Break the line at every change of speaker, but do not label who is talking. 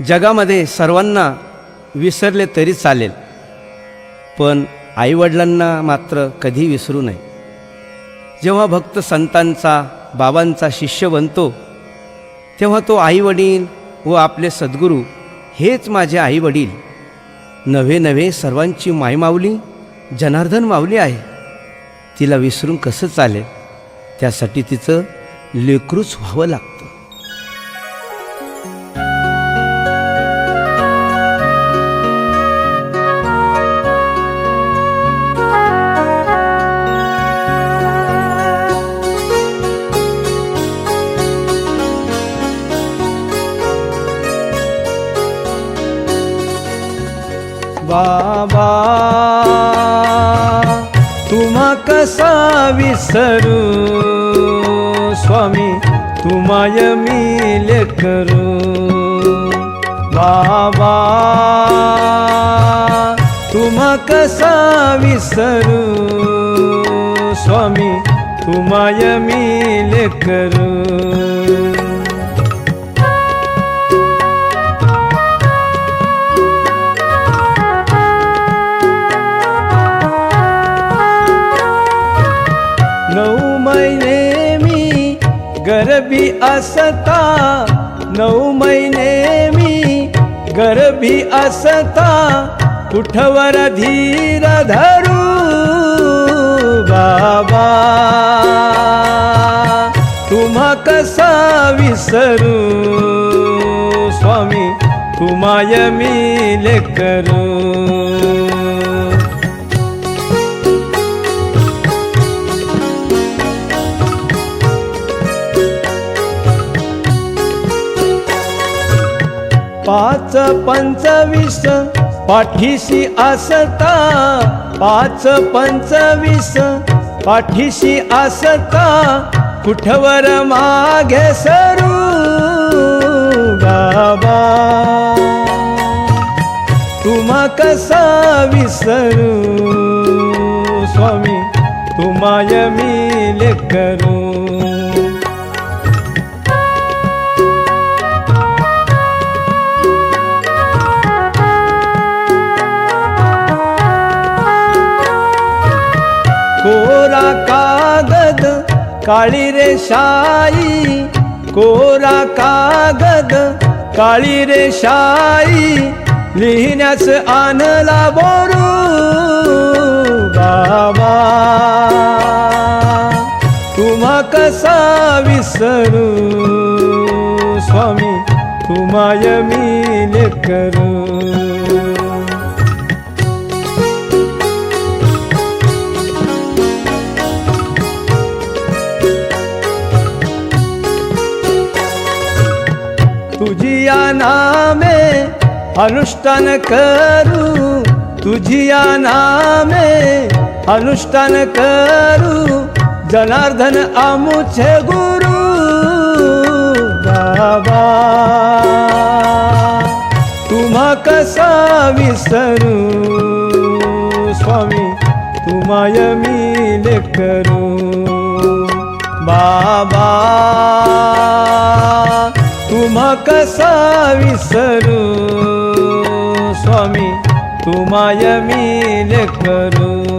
जगामध्ये सर्वांना विसरले तरी चालेल. पण आईवडिलांना मात्र कधी विसरू नये. जेव्हा भक्त संतांचा बाबांचा शिष्य बनतो तेव्हा तो आईवडील व आपले सद्गुरू हेच माझे आईवडील. नव्हे नव्हे सर्वांची मायमावली जनार्दन माऊली आहे. तिला विसरून कसं चालेल? त्यासाठी तिचं लेकरूच व्हावं लागतं. बाबा. तुम्हा कसा विसरू स्वामी तुम्हाय मी करू. बाबा. तुम्हा कसा विसरू स्वामी तुम्हाय मी करू. गरबी असता नऊ महिने मी गरबी असता कुठवर धीर धरू बाबा? तुम्हा कसा विसरू? स्वामी तुम्हाय मी लेकरू? पाच पंचवीस पाठीशी असता पाच पंचवीस पाठीशी असता कुठवर मागे सरू बाबा तुम्हा कसा विसरू स्वामी तुम्हाय मी करू. काळी रे शाई कोरा कागद. काळी रे शाई लिहिण्यास आणला बोरू बाबा. तुम्हा कसा विसरू स्वामी तुम्हाय मी करू तुझिया नामे अनुष्ठान करू. तुझिया नामे अनुष्ठान करू. जनार्दन आमुचे गुरु बाबा. तुम्हा कसा विसरू? स्वामी तुम्हाय मी करू. बाबा. तुम्हा कसा विसरू स्वामी तुम्हाय मी करू?